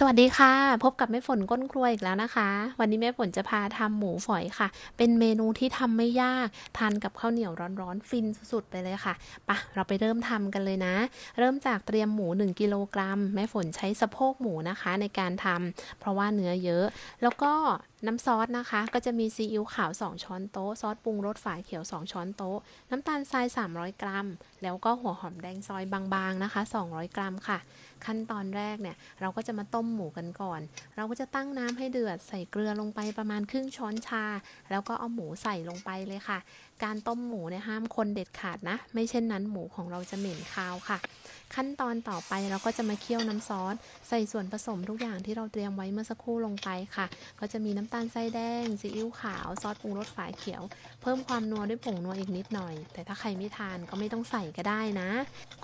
สวัสดีค่ะ พบกับแม่ฝนก้นครัวอีกแล้วนะคะ วันนี้แม่ฝนจะพาทำหมูฝอยค่ะ เป็นเมนูที่ทำไม่ยากทานกับข้าวเหนียวร้อนๆฟินสุดๆไปเลยค่ะปะเราไปเริ่มทำกันเลยนะ เริ่มจากเตรียมหมู 1กิโลกรัมแม่ฝนใช้สะโพกหมูนะคะในการทำเพราะว่าเนื้อเยอะ แล้วก็น้ำซอสนะคะ ก็จะมีซีอิ๊วขาว 2 ช้อนโต๊ะ ซอสปรุงรสฝาเขียว 2 ช้อนโต๊ะ น้ำตาลทราย 300 กรัม แล้วก็หัวหอมแดงซอยบางๆนะคะ 200 กรัมค่ะ ขั้นตอนแรกเนี่ย เราก็จะมาต้มหมูกันก่อน เราก็จะตั้งน้ำให้เดือด ใส่เกลือลงไปประมาณครึ่งช้อนชา แล้วก็เอาหมูใส่ลงไปเลยค่ะ การต้มหมูเนี่ยห้ามคนเด็ดขาดนะ ไม่เช่นนั้นหมูของเราจะเหม็นคาวค่ะ ขั้นตอนต่อไปเราก็จะมาเคี่ยวน้ำซอสใส่ส่วนผสมทุกอย่างที่เราเตรียมไว้เมื่อสักครู่ลงไปค่ะ ก็จะมีน้ำตาลทรายแดงซีอิ๊วขาวซอสปรุงรสฝาเขียว เพิ่มความนัวด้วยผงนัวอีกนิดหน่อย แต่ถ้าใครไม่ทานก็ไม่ต้องใส่ก็ได้นะ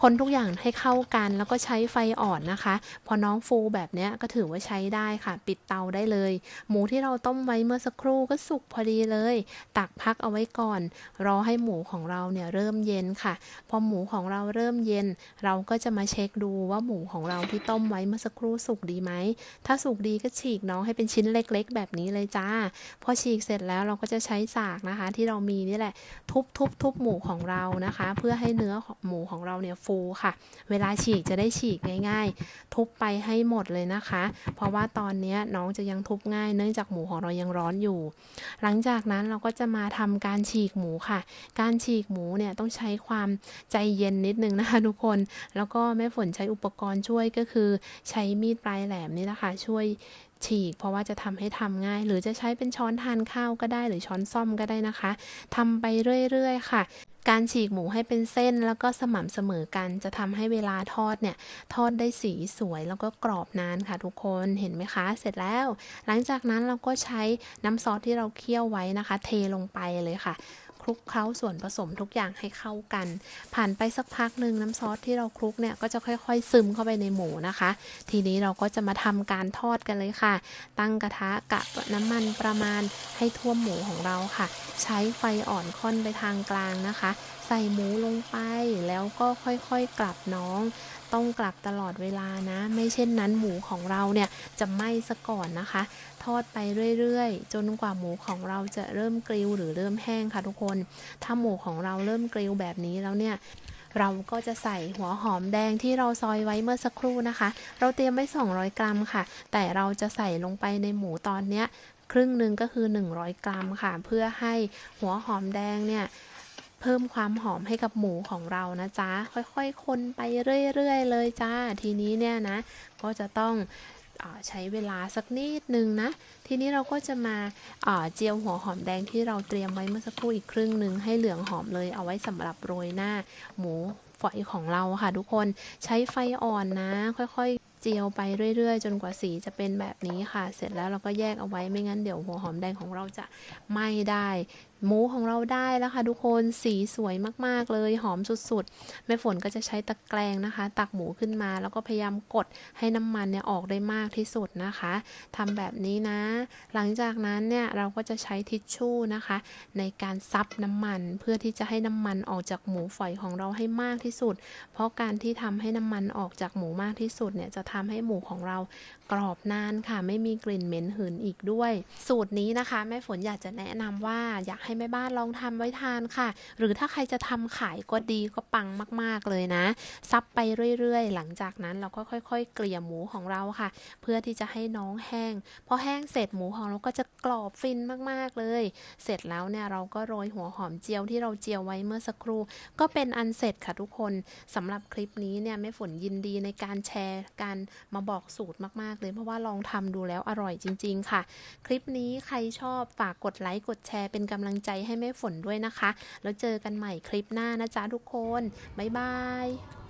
คนทุกอย่างให้เข้ากันแล้วก็ใช้ไฟอ่อนนะคะ พอน้องฟูแบบนี้ก็ถือว่าใช้ได้ค่ะ ปิดเตาได้เลย หมูที่เราต้มไว้เมื่อสักครู่ก็สุกพอดีเลย ตักพักเอาไว้ก่อน รอให้หมูของเราเนี่ยเริ่มเย็นค่ะ พอหมูของเราเริ่มเย็น เราก็็จะมาเช็คดูว่าหมูของเราที่ต้มไว้เมื่อสักครู่สุกดีไหม ถ้าสุกดีก็ฉีกน้องให้เป็นชิ้นเล็กๆ แบบนี้เลยจ้า พอฉีกเสร็จแล้วเราก็จะใช้สากนะคะ ที่เรามีนี่แหละ ทุบทุบทุบหมูของเรานะคะ เพื่อให้เนื้อหมูของเราเนี่ยฟูค่ะ เวลาฉีกจะได้ฉีกง่าย ๆ ทุบไปให้หมดเลยนะคะ เพราะว่าตอนนี้น้องจะยังทุบง่าย เนื่องจากหมูของเรายังร้อนอยู่ หลังจากนั้นเราก็จะมาทำการฉีกหมูค่ะ การฉีกหมูเนี่ยต้องใช้ความใจเย็นนิดนึงนะคะทุกคนแล้วแล้วก็แม่ฝนใช้อุปกรณ์ช่วยก็คือใช้มีดปลายแหลมนี่นะคะ ช่วยฉีก เพราะว่าจะทำให้ทำง่าย หรือจะใช้เป็นช้อนทานข้าวก็ได้ หรือช้อนซ่อมก็ได้นะคะทำไปเรื่อยๆ ค่ะการฉีกหมูให้เป็นเส้นแล้วก็สม่ำเสมอกันจะทำให้เวลาทอดเนี่ยทอดได้สีสวยแล้วก็กรอบนานค่ะทุกคนเห็นไหมคะ เสร็จแล้ว หลังจากนั้นเราก็ใช้น้ำซอสที่เราเคี่ยวไว้นะคะ เทลงไปเลยค่ะ คลุกเคล้าส่วนผสมทุกอย่างให้เข้ากัน ผ่านไปสักพักหนึ่งน้ำซอสที่เราคลุกเนี่ยก็จะค่อยๆ ซึมเข้าไปในหมูนะคะ ทีนี้เราก็จะมาทำการทอดกันเลยค่ะ ตั้งกระทะกะน้ำมันประมาณให้ท่วมหมูของเราค่ะ ใช้ไฟอ่อนค่อนไปทางกลางนะคะ ใส่หมูลงไปแล้วก็ค่อยๆกลับน้อง ต้องกลับตลอดเวลานะ ไม่เช่นนั้นหมูของเราเนี่ยจะไหม้ซะก่อนนะคะ ทอดไปเรื่อยๆ จนกว่าหมูของเราจะเริ่มกริวหรือเริ่มแห้งค่ะทุกคน ถ้าหมูของเราเริ่มกริวแบบนี้แล้วเนี่ยเราก็จะใส่หัวหอมแดงที่เราซอยไว้เมื่อสักครู่นะคะ เราเตรียมไว้ 200 กรัมค่ะ แต่เราจะใส่ลงไปในหมูตอนเนี้ยครึ่งหนึ่งก็คือ 100 กรัมค่ะ เพื่อให้หัวหอมแดงเนี่ย เพิ่มความหอมให้กับหมูของเรานะจ๊ะ ค่อยๆ คนไปเรื่อยๆ เลยจ้า ทีนี้เนี่ยนะ ก็จะต้องอใช้เวลาสักนิดนึงนะ ทีนี้เราก็จะมาาเจียวหัวหอมแดงที่เราเตรียมไว้เมื่อสักครู่อีกครึ่งหนึ่งให้เหลืองหอมเลยเอาไว้สำหรับโรยหน้าหมูฝอยของเราค่ะทุกคน ใช้ไฟอ่อนนะ ค่อยๆ เจียวไปเรื่อยๆ จนกว่าสีจะเป็นแบบนี้ค่ะ เสร็จแล้วเราก็แยกเอาไว้ไม่งั้นเดี๋ยวหัวหอมแดงของเราจะไหม้ได้หมูของเราได้แล้วค่ะทุกคนสีสวยมากๆเลยหอมสุดๆแม่ฝนก็จะใช้ตะแกรงนะคะ ตักหมูขึ้นมา แล้วก็พยายามกดให้น้ำมันเนี่ยออกได้มากที่สุดนะคะทำแบบนี้นะ หลังจากนั้นเนี่ยเราก็จะใช้ทิชชู่นะคะ ในการซับน้ำมันเพื่อที่จะให้น้ำมันออกจากหมูฝอยของเราให้มากที่สุด เพราะการที่ทำให้น้ำมันออกจากหมูมากที่สุดเนี่ยจะททำให้หมูของเรากรอบนานค่ะ ไม่มีกลิ่นเหม็นหืนอีกด้วย สูตรนี้นะคะแม่ฝนอยากจะแนะนำว่าอยากให้แม่บ้านลองทำไว้ทานค่ะ หรือถ้าใครจะทำขายก็ดีก็ปังมาก ๆเลยนะ ซับไปเรื่อยๆ หลังจากนั้นเราก็ค่อย ๆ เกลี่ยหมูของเราค่ะ เพื่อที่จะให้น้องแห้งพอแห้งเสร็จหมูของเราก็จะกรอบฟินมากๆเลย เสร็จแล้วเนี่ยเราก็โรยหัวหอมเจียวที่เราเจียวไว้เมื่อสักครู่ ก็เป็นอันเสร็จค่ะทุกคนสำหรับคลิปนี้เนี่ยแม่ฝนยินดีในการแชร์การมาบอกสูตรมากๆ เลยเพราะว่าลองทำดูแล้วอร่อยจริง ๆ ค่ะ คลิปนี้ใครชอบฝากกดไลค์กดแชร์เป็นกำลังใจให้แม่ฝนด้วยนะคะ แล้วเจอกันใหม่คลิปหน้านะจ๊ะทุกคน บ๊ายบาย